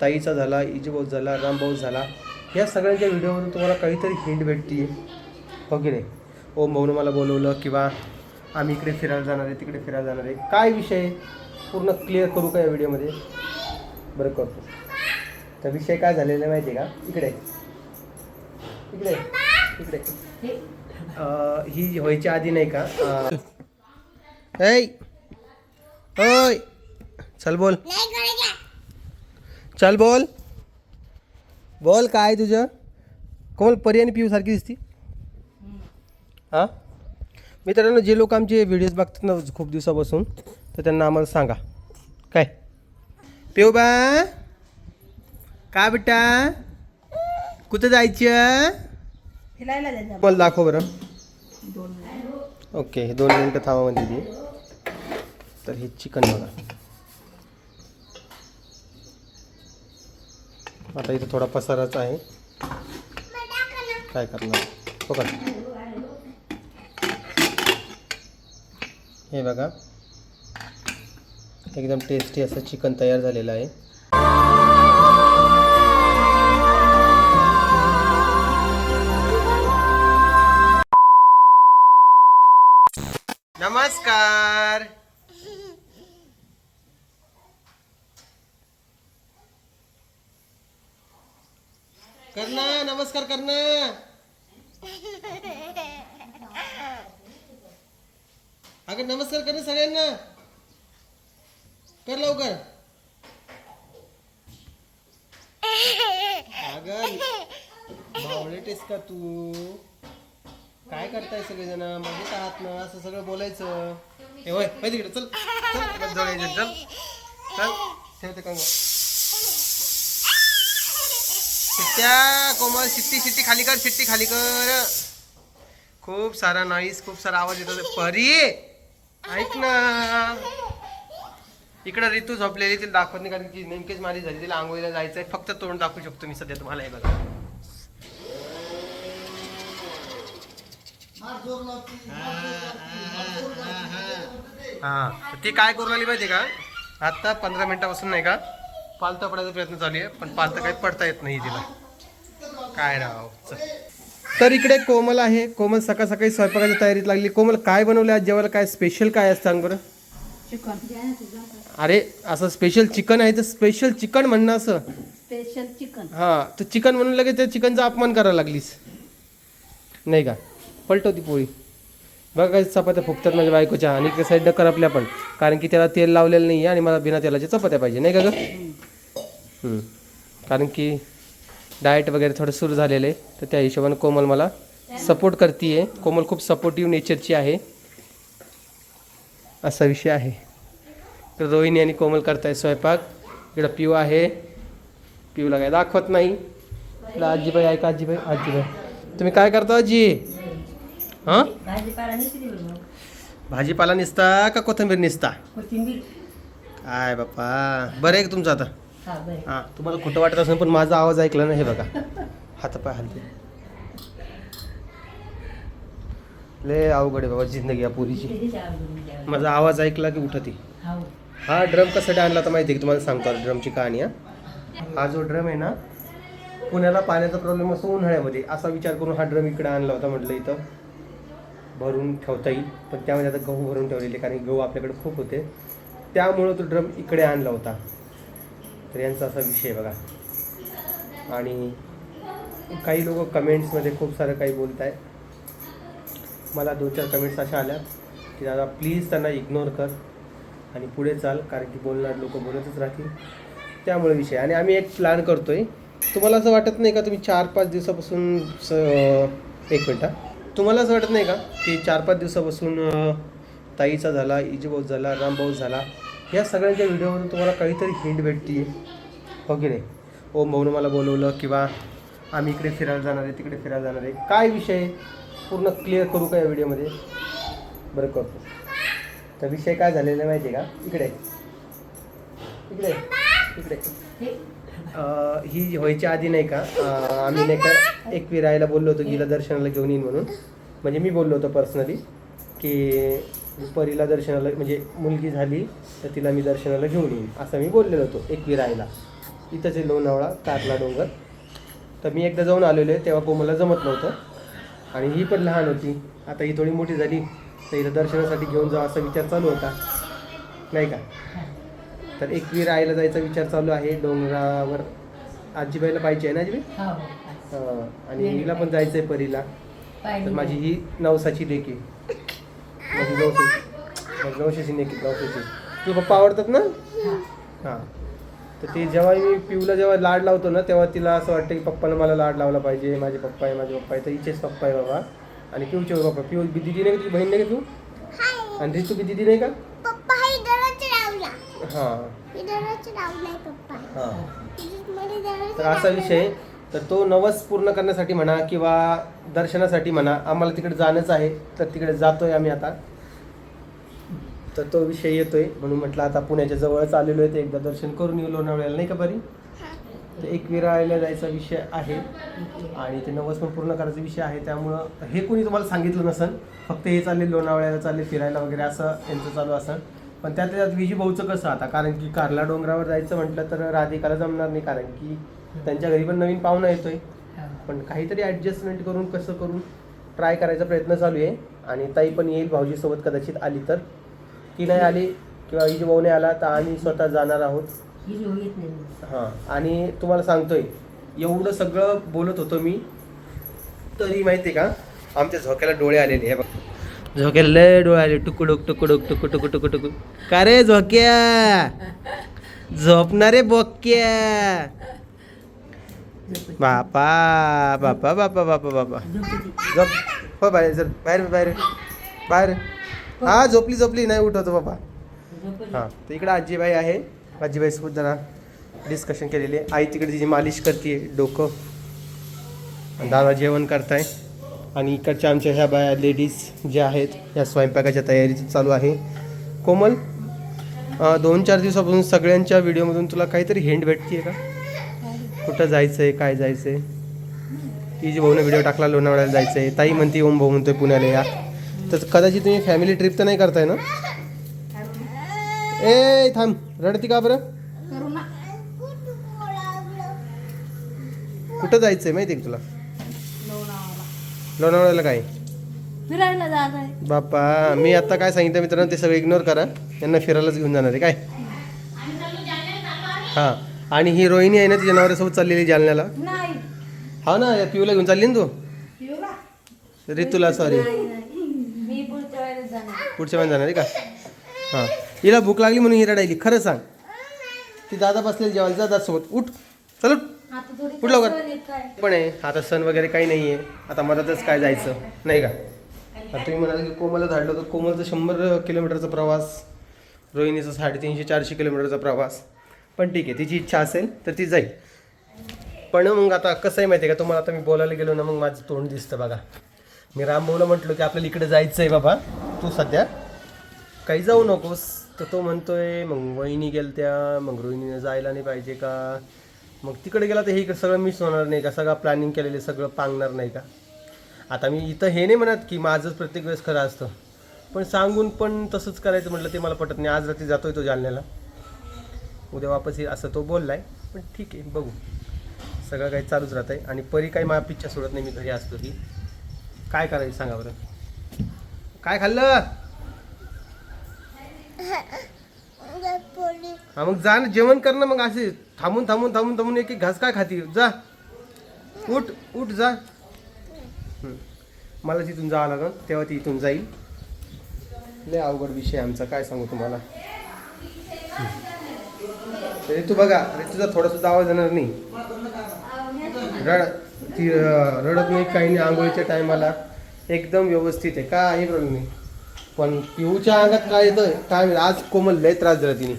ताईचा झाला इजबोज झाला रामभाऊ झाला. या सगळ्यांच्या व्हिडिओमधून तुम्हाला काहीतरी हिंट भेटते. हो की नाही ओम भाऊनं मला बोलवलं किंवा आम्ही इकडे फिरायला जाणार आहे तिकडे फिरायला जाणार आहे. काय विषय? पूर्ण क्लिअर करू का या व्हिडिओमध्ये? बरं करतो. तर विषय काय झालेला आहे माहिती आहे का? इकडे. इकडे. इकडे. अं, ही व्हायच्या आधी नाही का? ऐ! चल बोल. चल बोल. बोल काय तुझं? कोमल परी आणि पिऊ सारखी दिसती? हां? मित्रांनो जे लोक आमचे व्हिडिओज बघतात ना खूप दिवसापासून तर त्यांना आम्हाला सांगा. काय? पिऊ बा का बेटा कुठं जायचं? मला दाखव बरं. ओके दोन मिनटं थांबा म्हणजे ती. तर हे चिकन बघा. आता इथं थोडा पसाराच आहे. काय करणार? पकड. हे बघा. एकदम टेस्टी असं चिकन तयार झालेलं आहे. नमस्कार करना नमस्कार करना अगं नमस्कार कर ना सगळ्यांना. कर लवकर. अगं मावळेटेस का तू? काय करताय सगळेजण? मजेत आहात ना? असं सगळं बोलायचं. हे होय होय तिकडे चल. चल चल चल ठेवते कंग शिट्ट्या कोमल शिट्टी शिट्टी खाली कर शिट्टी खाली कर. खूप सारा नॉईस खूप सारा आवाज येतो. परी ऐक ना. इकडं ऋतू झोपलेली तिला दाखवत नाही कारण की नेमकेच माझी झाली तिला आंघोळीला जायचंय. फक्त तोंड दाखवू शकतो मी सध्या तुम्हाला हे बघा. हा तर ती काय करून आली माहिती का? आता पंधरा मिनिटापासून नाही का? पालतं पडायचा प्रयत्न चालू आहे पण पालतं काही पडता येत नाही तिला. काय राव चल. तर इकडे कोमल आहे. कोमल सकाळ सकाळी स्वयंपाकाच्या तयारीत लागली. कोमल काय बनवलं आज? जेवायला काय स्पेशल काय आहे सांग बरं? चिकन. अरे असं स्पेशल चिकन आहे तर स्पेशल चिकन म्हणणं असं. Special chicken. हा तर चिकन म्हणून लगेच त्या चिकनचा अपमान करायला लागलीस. नाही का? पलटवती पोळी. बघा काही चपात्या फुकतात माझ्या बायकोच्या. आणि त्या साईडनं कर आपल्या पण. कारण की त्याला तेल लावलेलं नाही आहे आणि मला बिना तेलाच्या चपात्या पाहिजे. नाही का ग. कारण की डाएट वगैरे थोडं सुरू झालेलं आहे तर त्या हिशोबाने कोमल मला सपोर्ट करते आहे कोमल खूप सपोर्टिव्ह नेचरची आहे. असा विषय आहे. तर रोहिणी आणि कोमल करताय स्वयंपाक. इकडं पिऊ आहे. पिऊला काय दाखवत नाही. इकडं आजीबाई ऐका आजीबाई आजीबाई. तुम्ही काय करता आजी? हां? भाजीपाला निसता का कोथिंबीर निसता? कोथिंबीर. काय बाप्पा. बरं आहे का तुमचं आता? हा हां तुम्हाला खोटं वाटत असेल पण माझा आवाज ऐकला ना हे बघा. हातापाय हलते. लय अवघड आहे बाबा जिंदगी या पुरीची. माझा आवाज ऐकला की उठती. हाव. हा ड्रम कसाठी आणला तर माहिती आहे की तुम्हाला सांगतो ड्रमची कहाणी हा. हा जो ड्रम आहे ना पुण्याला पाण्याचा प्रॉब्लेम असतो उन्हाळ्यामध्ये. असा विचार करून हा ड्रम इकडे आणला होता म्हटलं इथं. भरून ठेवता येईल पण त्यामध्ये आता गहू भरून ठेवलेले कारण गहू आपल्याकडे खूप होते. त्यामुळं तो ड्रम इकडे आणला होता. तर यांचा असा विषय बघा. आणि काही लोक कमेंट्समध्ये खूप सारं काही बोलत आहे मला दोन चार कमेंट्स अशा आल्या की दादा प्लीज त्यांना इग्नोर कर आणि पुढे चाल कारण की बोलणार लोक बोलतच राहतील. त्यामुळे विषय आणि आम्ही एक प्लॅन करतो आहे तुम्हाला असं वाटत नाही का तुम्ही चार पाच दिवसापासून स एक मिनटं तुम्हाला असं वाटत नाही का की चार पाच दिवसापासून ताईचा झाला इजबोज झाला रामभाऊ झाला या सगळ्यांच्या व्हिडिओमधून तुम्हाला काहीतरी हिंट भेटते हो की नाही? ओ भाऊनं मला बोलवलं किंवा आम्ही इकडे फिरायला जाणार आहे तिकडे फिरायला जाणार आहे. काय विषय? पूर्ण क्लिअर करू का या व्हिडिओमध्ये? बरं करतो. तर विषय काय झालेला आहे माहिती आहे का? इकडे. इकडे. इकडे. ही व्हायच्या आधी नाही का आम्ही नाही का एक फिरायला बोललो होतो की हिला दर्शनाला घेऊन येईन म्हणून. म्हणजे मी बोललो होतो पर्सनली की परीला दर्शनाला म्हणजे मुलगी झाली तर तिला मी दर्शनाला घेऊन येईन असं मी बोललेलो होतो एकवी राहायला इथंच आहे लोणावळा कारला डोंगर. तर मी एकदा जाऊन आलेलो आहे तेव्हा कोमलला जमत नव्हतं. आणि ही पण लहान होती. आता ही थोडी मोठी झाली तर हिला दर्शनासाठी घेऊन जावं असा विचार चालू होता. नाही का? तर एकवी राहायला जायचा विचार चालू आहे डोंगरावर. आजीबाईला पाहिजे आहे ना आजीबाई? हो, हो. आणि हिला पण जायचं आहे परीला. तर माझी ही नवसाची लेक. तुझे पप्पा आवडतात ना? हा. तर ते जेव्हा मी पिऊला जेव्हा लाड लावतो ना तेव्हा तिला असं वाटतं की पप्पानं मला लाड लावला पाहिजे माझे पप्पा आहे माझे पप्पा आहे. तर हिचेच पप्पा आहे बाबा. आणि पिऊचे पप्पा पिऊ दिदी नाही का तुझी बहीण नाही का तू? आणि रितू दिदी नाही का? पप्पा हे हां. तर असा विषय तर तो नवस पूर्ण करण्यासाठी म्हणा किंवा दर्शनासाठी म्हणा आम्हाला तिकडे जाणंच आहे तर तिकडे जातोय आम्ही आता. तर तो विषय येतोय म्हणून म्हटलं आता पुण्याच्या जवळच आलेलो आहे ते एकदा दर्शन करून येऊ लोणावळ्याला नाही का बरी तर एक जायचा विषय आहे आणि ते नवस पण पूर्ण करायचा विषय आहे त्यामुळं हे कोणी तुम्हाला सांगितलं नसन फक्त हे चालले लोणावळ्याला चालले फिरायला वगैरे असं यांचं चालू असं पण त्यात त्यात विजी भाऊचं कसं आता कारण की कारला डोंगरावर जायचं म्हटलं तर राधिकाला जमणार नाही कारण की त्यांच्या घरी पण नवीन पाहुणा येतोय. हो. पण काहीतरी ॲडजस्टमेंट करून कसं करून ट्राय करायचा प्रयत्न चालू आहे. आणि ताई पण येईल भाऊजीसोबत कदाचित आली तर. ती नाही आली किंवा हिची भाऊ नाही आला तर आम्ही स्वतः जाणार आहोत. ही जो येत नाही हां. आणि तुम्हाला सांगतोय एवढं सगळं बोलत होतो मी तरी माहिती आहे का आमच्या झोक्याला डोळे आलेले हे बघ. झोक्याला लय डोळे आले टुकुडुक टुकुडुक टुकु टुकु टुकु टुकु. का रे झोक्या? झोपणारे बोक्या. बापा बापा बापा बापा बापा. झोप. हो बाहेर जर बाहेर बाहेर. बाहेर. हा झोपली झोपली. नाही उठवतो बाबा हां तर इकडं आजीबाई आहे. आजीबाईसोबत जरा डिस्कशन केलेली आहे. आई तिकडे तिची मालिश करते डोकं. दादा जेवण करताय. आणि इकडच्या आमच्या ह्या बाया लेडीज ज्या आहेत ह्या स्वयंपाकाच्या तयारीचं चालू आहे. कोमल दोन चार दिवसापासून सगळ्यांच्या व्हिडिओमधून तुला काहीतरी हेंड भेटते का? कुठं जायचं आहे काय जायचं आहे ती जी भाऊने व्हिडिओ टाकला लोणावळ्याला जायचं आहे ताई म्हणते ओम भाऊ म्हणतोय पुण्याला या. तर कदाचित तुम्ही फॅमिली ट्रिप तर नाही करताय ना? ए थांब. रडती का बरं? कुठं जायचंय माहिती आहे का तुला? लोणावळा लोणावळ्याला काय? फिरायला जात आहे. बापा मी आता काय सांगितलं मित्रांनो ते सगळं इग्नोर करा. यांना फिरायलाच घेऊन जाणार आहे. काय? हां. आणि ही रोहिणी आहे ना ती जनावरांसोबत चाललेली जालन्याला. नाही. हा ना या पिऊला घेऊन चालली ना तू? रितूला सॉरी पुढच्या वेळेस जाणार. आहे का? हां. हिला भूक लागली म्हणून ही रडायली खरं सांग. ती दादा बसलेली जेवायला जा दादासोबत. उठ. चल उठ. कुठं लवकर? पण आहे. आता सण वगैरे काही नाही आहे. आता मधातच काय जायचं? नाही का? आता तुम्ही म्हणाल की कोमलला धाडलं तर कोमलचा शंभर किलोमीटरचा प्रवास. रोहिणीचा साडेतीनशे चारशे किलोमीटरचा प्रवास. पण ठीक आहे तिची इच्छा असेल तर ती जाईल. पण मग आता कसं आहे माहिती आहे का? तुम्हाला आता मी बोलायला गेलो ना मग माझं तोंड दिसतं बघा. मी रामभाऊला म्हटलो की आपल्याला इकडे जायचं आहे बाबा. तू सध्या काही जाऊ नकोस. तर तो म्हणतोय मग वहिनी गेलत्या मग रोहिणीने जायला नाही पाहिजे का? मग तिकडे गेला तर हे सगळं मिस होणार नाही का? सगळं प्लॅनिंग केलेलं सगळं पांगणार नाही का? आता मी इथं हे नाही म्हणत की माझंच प्रत्येक वेळेस खरं असतं. पण सांगून पण तसंच करायचं म्हटलं ते मला पटत नाही. आज रात्री जातोय तो जालन्याला. उद्या वापस येईल असं तो बोललाय पण ठीक आहे बघू. सगळं काही चालूच राहत आहे. आणि परी काही माझ्या पिच्छा सोडत नाही मी घरी असतो की. काय करायचं सांगा बरं? काय खाल्लं? हा मग जा ना जेवण कर ना मग असे थांबून थांबून थांबून थांबून एक एक घास काय खाती? जा. उठ उठ जा. मला तिथून जावं लागलं तेव्हा ती इथून जाईल. लय अवघड विषय आमचा काय सांगू तुम्हाला? ऋतू बघा ऋतूचा थोडा सुद्धा आवाज येणार नाही. रड ती रडत नाही काही नाही आंघोळीच्या टायमाला. एकदम व्यवस्थित आहे काही प्रॉब्लेम नाही. पण पिऊच्या अंगात काय येतं काय आज कोमल लय त्रास दिला तिने.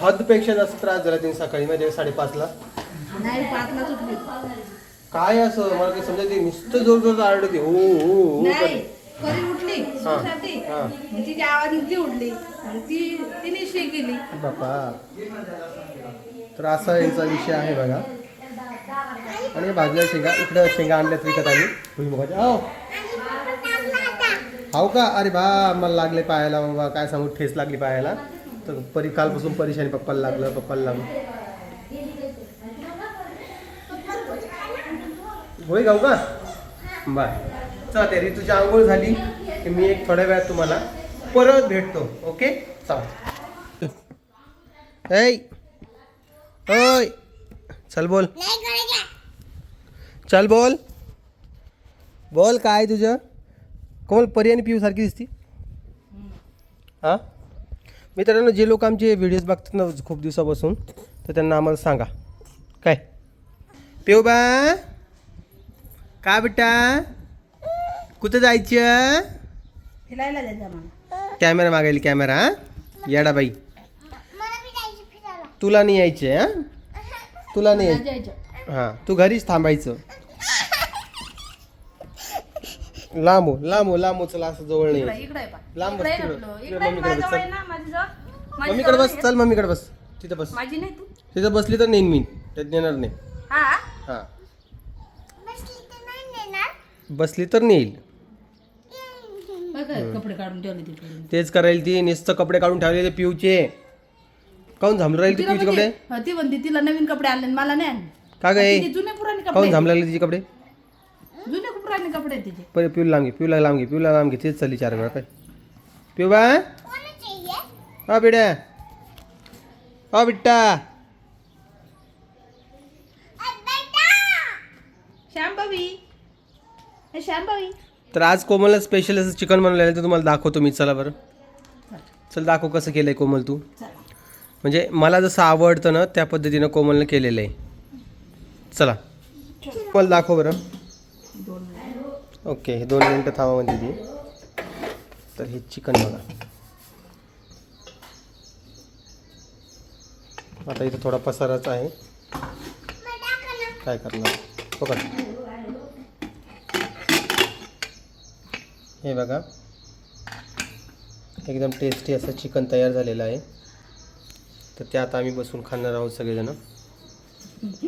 हदपेक्षा जास्त त्रास झाला तिने सकाळी माहिती साडेपाचला. काय असं मला काही समजा ते नुसतं जोर जोर आरडते हो हो हो. कधी उठली हा. साठी हा. आवाज इथली उठली आणि ती तिने शे केली. बापा. तर असा यांचा विषय आहे बघा. आणि भाजल्या शेंगा इकडं शेंगा आणल्यात विकत आम्ही. भुईमुगाच्या हो हाव का? अरे बा मला लागले पायाला बाबा. काय सांगू ठेस लागली पायाला तर परी कालपासून परेशानी पप्पाला लागलं पप्पाला लागलं. होय गाऊ का बर चला ते ऋतूची आंघोळ झाली की मी एक थोड्या वेळात तुम्हाला परत भेटतो ओके? चला. चल बोल. चल बोल. बोल काय तुझं? कोमल परी आणि पिऊ सारखी दिसती. हां? मित्रांनो जे लोक आमचे व्हिडिओज बघतात ना खूप दिवसापासून तर त्यांना आम्हाला सांगा. काय? पिऊ बा का बेटा कुठं जायचं फिरायला जायचं कॅमेरा मागायला कॅमेरा येडा बाई. तुला नाही यायचे हा? तुला नाही यायचं. हां तू घरीच थांबायचं. लांबो लांबो लांबो चला असं जवळ नाही लांब मम्मीकडे बस चल. मम्मीकडे बस तिथं बस. तिथं बसली तर नेन मी. त्यात नेणार नाही. हां? बसली तर नेईल. बघ, कपडे काढून ठेवले तिकडे. तेच करायला ती नुसतं कपडे काढून ठेवले ते पिऊचे. काऊन झांबलं राहील ते तिला पिऊचे कपडे? हा, ती म्हणते तिला नवीन कपडे आणले आणि मला नाही आणले. का ग तिचे जुने पुराणे काऊन कपडे झांबलं लागले तिचे कपडे? जुने पुराणे कपडे आहेत तिचे. पहिले पिऊला लांब घे पिऊला लांब घे पिऊला लांब घे तेच चालली चार वेळा काय? पिऊ बा हा? बिड्या. हा बिट्टा. शांभवी हे शांभवी तर आज कोमलला स्पेशल असं चिकन बनवलेलं आहे ते तुम्हाला दाखवतो मी. चला बरं. चल दाखव कसं केलं आहे कोमल तू. म्हणजे मला जसं आवडतं ना त्या पद्धतीनं कोमलनं केलेलं आहे. चला. कोमल दाखव बरं. ओके हे दोन मिनटं थांबा म्हणजे ती. तर हे चिकन बघा. आता इथं थोडा पसाराच आहे. काय करणार? पकड हे बघा. एकदम टेस्टी असं चिकन तयार झालेलं आहे. तर ते आता आम्ही बसून खाणार आहोत सगळेजण.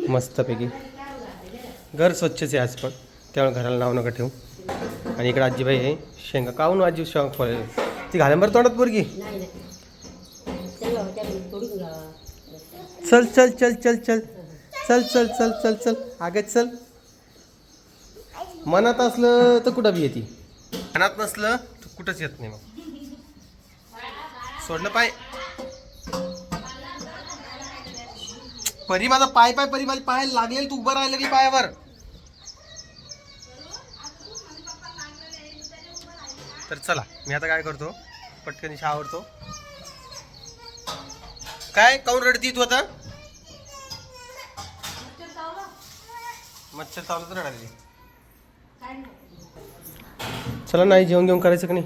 मस्तपैकी. घर स्वच्छच आहे आज पण. त्यामुळे घराला नाव नका ठेवू. आणि इकडे आजीबाई आहे. शेंगा काहून आजी शेंगा खोले ती घाल्या बरं तोंडात पोरगी. चल चल चल चल चल. चल चल चल चल चल. आगे चल. मनात असलं तर कुठं बी येते? मनात नसलं तर कुठंच येत नाही मग. सोडलं पाय. परी माझा पाय पाय परी माझे पाय लागलेल तू उभं राहिलं की पायावर. तर चला मी आता काय करतो? पटकन आवडतो काय काऊन रडती तू आता? मच्छर चावलं तर रडायची चला नाही जेवण घेऊन करायचं का नाही?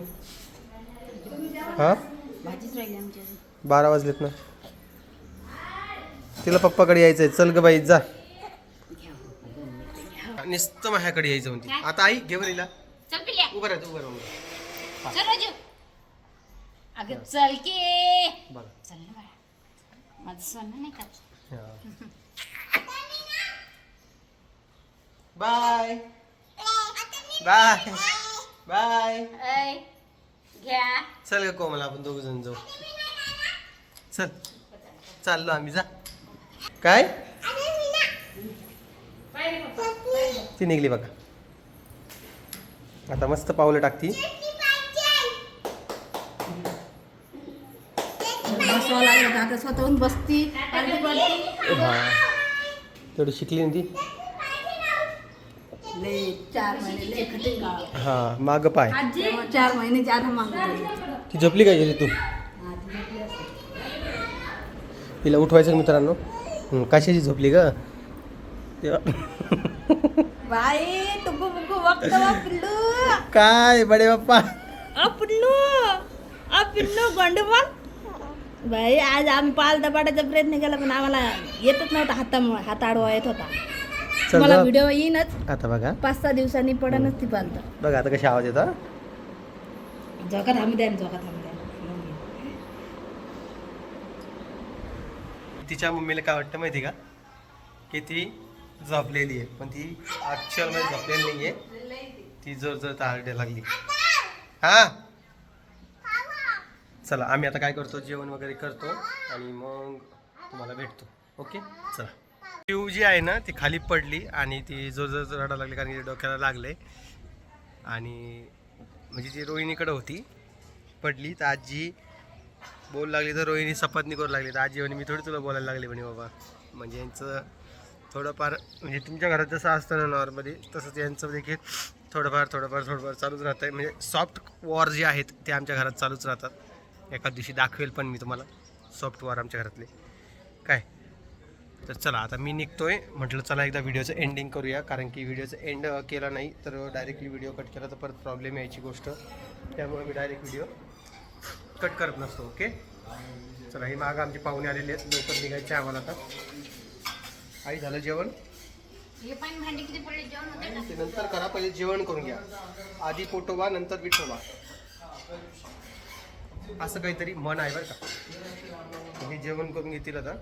हा? बारा वाजलेत ना. तिला पप्पाकडे यायचंय. चल ग बाई जा. नुसतं माझ्याकडे यायचं म्हणते. आता आई घे बरं हिला. चल पिल्या. उभं राहतो उभं राहून चल राजू. अगं चल की. बरं. चल ना बाळा. माझं सोनं नाही का? बाय. बाय. बाय. ऐ घ्या. चल ग कोमल आपण दोघ जण जाऊ. चल. चाललो आम्ही जा. काय? ती निघली बघा. आता मस्त पावलं टाकती. बसवावं लागलं का आता स्वतःहून बसती पालथी पालथी. हा. तेवढी शिकली ना ती? लय चार महिने लय कठीण काळ. हा माग पाय. तेव्हा चार महिने ज्यादा मागत ती झोपली काय गेली तू? तिला उठवायचं का मित्रांनो. हं, कशाची झोपली ग? तेव्हा बाई टुकू बुकू वक्त पिल्लू काय बडे बाप्पा? अ पिल्लू अ पिल्लू बाई आज आम्ही पाल दबाडायचा प्रयत्न केला पण आम्हाला येतच नव्हता हातामुळे हात आडवा येत होता. चल मला. व्हिडिओ येईनच. आता बघा. पाच सहा दिवसांनी पडनच ती पालत. बघा आता कशी आवाज येतो थांबू द्या झोका थांबू द्या. तिच्या मम्मीला काय वाटतं माहिती का? की ती झोपलेली आहे. पण ती ॲक्च्युअलमध्ये झोपलेली नाही आहे ती जोर जोर तारडे लागली. हा? चला आम्ही आता काय करतो? जेवण वगैरे करतो आणि मग तुम्हाला भेटतो. ओके? चला. ट्यूब जी आहे ना ती खाली पडली आणि ती जोर जोर रडायला लागली कारण की डोक्याला लागले. आणि म्हणजे ती रोहिणीकडे होती पडली. तर आजी बोल लागली तर रोहिणी सपातनी करू लागली. तर आजी म्हणे मी थोडी तुला बोलायला लागले म्हणे बाबा. म्हणजे यांचं थोडंफार म्हणजे तुमच्या घरात जसं असतं ना नॉर्मली तसंच यांचं देखील थोडंफार थोडंफार थोडंफार चालूच राहतं म्हणजे सॉफ्ट वॉर जे आहेत ते आमच्या घरात चालूच राहतात. एका दिवशी दाखवेल पण मी तुम्हाला सॉफ्ट वॉर आमच्या घरातले. काय? तर चला आता मी निघतोय. म्हटलं चला एकदा व्हिडिओचं एंडिंग करूया कारण की व्हिडिओचं एंड केला नाही तर डायरेक्टली व्हिडिओ कट केला तर परत प्रॉब्लेम यायची गोष्ट. त्यामुळे मी डायरेक्ट व्हिडिओ कट करत नसतो ओके चला ही मागं आमची पाहुणे आलेले आहेत. लवकर निघायचे आम्हाला आता. आई झालं जेवण? हे ते नंतर करा पहिले जेवण करून घ्या. आधी पोटोबा नंतर विठोबा असं काहीतरी मन आहे बरं का. हे जेवण करून घेतील आता.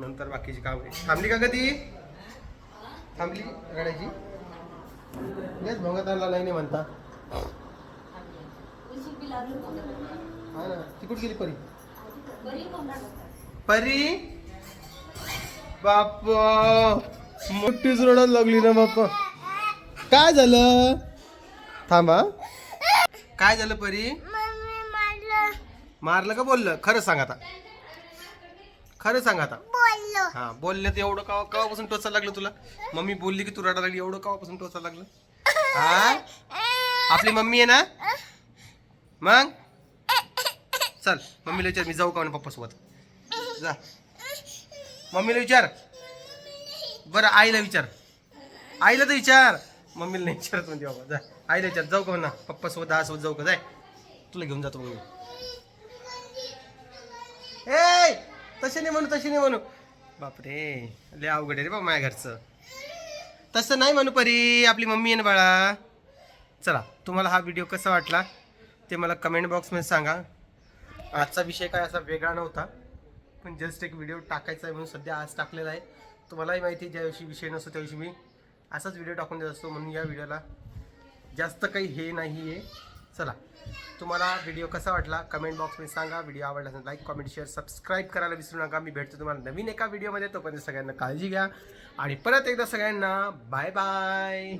नंतर बाकीची काम. थांबली का कधी थांबली रडायची? येस भोंगात आणला नाही म्हणता. हा ना ती कुठे गेली परी? परी? बाप्पा मोठीच रडायला लागली ना बाप्पा. काय झालं? थांबा काय झालं परी? मारलं का बोललं? खरं सांग आता. खरं सांग आता. बोललो. हा बोलण्यात एवढं का केव्हापासून टोचायला लागलं तुला? मम्मी बोलली की तू रडायला लागली एवढं केव्हापासून टोचायला लागलं? हा? आपली मम्मी आहे ना? मग? चल मम्मीला विचार मी जाऊ का म्हणे पप्पा सोबत जा. मम्मीला विचार. बरं आईला विचार. आईला तर विचार. मम्मीला नाही विचारत म्हणते बाबा जा. आईला विचार जाऊ का म्हणा पप्पा सोबत सोबत जाऊ का? जाय. तुला घेऊन जातो मग तसे नाही म्हणू तसे नाही म्हणू. बापरे लय अवघड आहे रे बाबा माझ्या घरचं. तसं नाही म्हणू परी आपली मम्मी आहे ना बाळा. चला तुम्हाला हा व्हिडिओ कसा वाटला ते मला कमेंट बॉक्समध्ये सांगा. आजचा विषय काय असा वेगळा नव्हता पण जस्ट एक व्हिडिओ टाकायचा आहे म्हणून सध्या आज टाकलेला आहे. तुम्हालाही माहिती आहे ज्या दिवशी विषय नसतो त्या दिवशी मी असाच व्हिडिओ टाकून देत असतो म्हणून या व्हिडिओला जास्त काही हे नाही आहे चला. तुम्हाला व्हिडिओ कसा वाटला? कमेंट बॉक्समध्ये सांगा. व्हिडिओ आवडला असेल लाईक कमेंट शेअर सबस्क्राईब करायला विसरू नका. मी भेटतो तुम्हाला नवीन एका व्हिडिओमध्ये तोपर्यंत सगळ्यांना काळजी घ्या. आणि परत एकदा सगळ्यांना बाय बाय